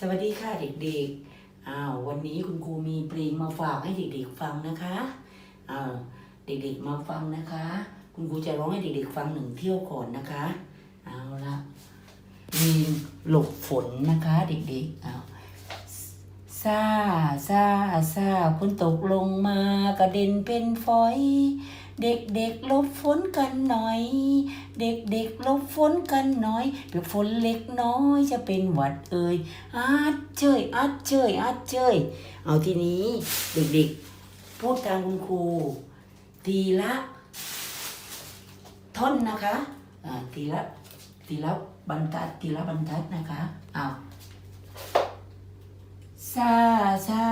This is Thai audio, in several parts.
สวัสดีค่ะเด็กๆ อ้าววันนี้คุณครูมีเพลงมาฝากให้เด็กๆฟังนะคะ อ้าวเด็กๆมาฟังนะคะ คุณครูจะร้องให้เด็กๆฟังหนึ่งเที่ยวก่อนนะคะ เอาละมีหลบฝนนะคะเด็กๆ อ้าวซาซาซาฝนตกลงมากระเด็นเป็นฝอย เด็กๆหลบฝนกันหน่อย เด็กๆหลบฝนกันหน่อยเปียกฝนเล็กน้อยจะเป็นหวัดเอ่ยอาดเจยอาดเจยอาดเจยเอาทีนี้เด็กๆ พูดตามคุณครูทีละท่อนนะคะทีละทีละบรรทัดทีละบรรทัดนะคะเอาซาซา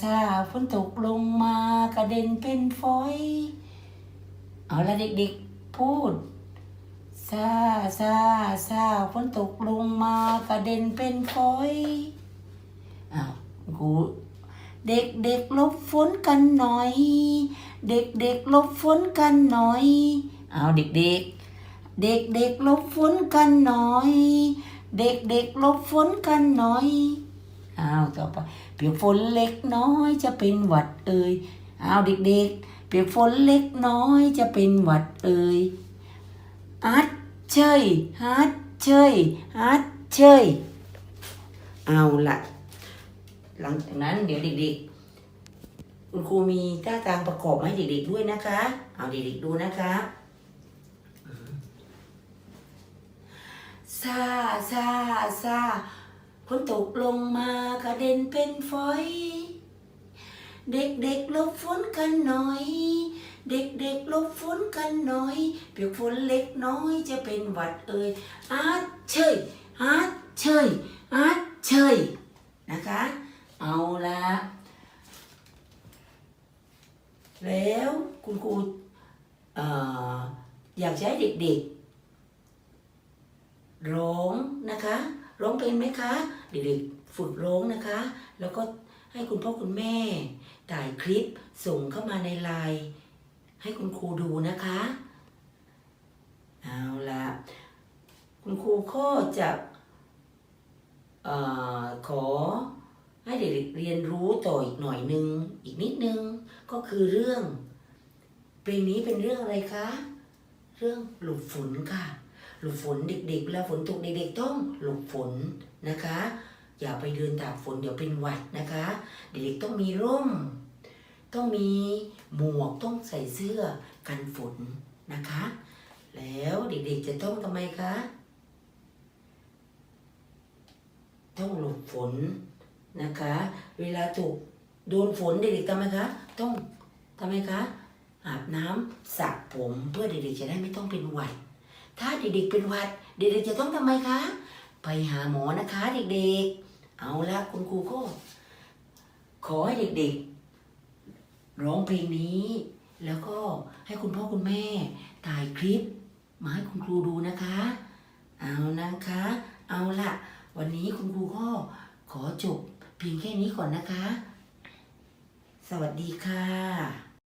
ซาฝนตกลงมากระเด็นเป็นฝอย เอาละเด็กๆพูดซาซาซาฝนตกลงมากระเด็นเป็นฝอยอ้าวกูเด็กเด็กๆลบฝนกันหน่อย เด็กเด็กๆลบฝนกันหน่อยเอาเด็กเด็กเด็กเด็กๆลบฝนกันหน่อย เด็กเด็กๆลบฝนกันหน่อยอ้าวต่อไปเปียกฝนเล็กน้อยจะเป็นหวัดเอ่ยเอาเด็กเด็กๆ เปียกฝนเล็กน้อยจะเป็นหวัดเอ่ยฮัดเชยฮัดเชยฮัดเชยเอาละหลังจากนั้นเดี๋ยวเด็กๆ คุณครูมีท่าทางประกอบให้เด็กๆด้วยนะคะ เอาเด็กๆดูนะคะซาซาซาฝนตกลงมากระเด็นเป็นฝอย เด็กๆลบฝนกันหน่อย เด็กๆลบฝนกันหน่อยเปียกฝนเล็กน้อยจะเป็นหวัดเอ่ยอาเชยอาเชยอาเชยนะคะ เอาละแล้วคุณครูเอ่ออยากจะให้เด็กๆร้องนะคะ ร้องเป็นไหมคะ เด็กๆฝึกร้องนะคะ แล้วก็ ให้คุณพ่อคุณแม่ถ่ายคลิปส่งเข้ามาในไลน์ให้คุณครูดูนะคะ เอาละคุณครูก็จะออขอให้เด็กๆเรียนรู้ต่ออีกหน่อยนึง อีกนิดนึง ก็คือเรื่อง เพลงนี้เป็นเรื่องอะไรคะ เรื่องหลบฝนค่ะ หลบฝนเด็กๆเวลาฝนตกเด็กๆต้องหลบฝนนะคะ อย่าไปเดินตากฝนเดี๋ยวเป็นหวัดนะคะ เด็กๆต้องมีร่ม ต้องมีหมวกต้องใส่เสื้อกันฝนนะคะ แล้วเด็กๆจะต้องทำไมคะต้องหลบฝนนะคะ เวลาถูกโดนฝนเด็กๆทำไมคะต้องทำไมคะอาบน้ำสระผมเพื่อเด็กๆจะได้ไม่ต้องเป็นหวัด ถ้าเด็กๆเป็นหวัด เด็กๆจะต้องทำไมคะ ไปหาหมอนะคะเด็กๆ เอาละคุณครูก็ ขอให้เด็กๆ ร้องเพลงนี้ แล้วก็ให้คุณพ่อคุณแม่ถ่ายคลิป มาให้คุณครูดูนะคะ เอานะคะ เอาละวันนี้คุณครูก็ขอจบเพียงแค่นี้ก่อนนะคะ สวัสดีค่ะ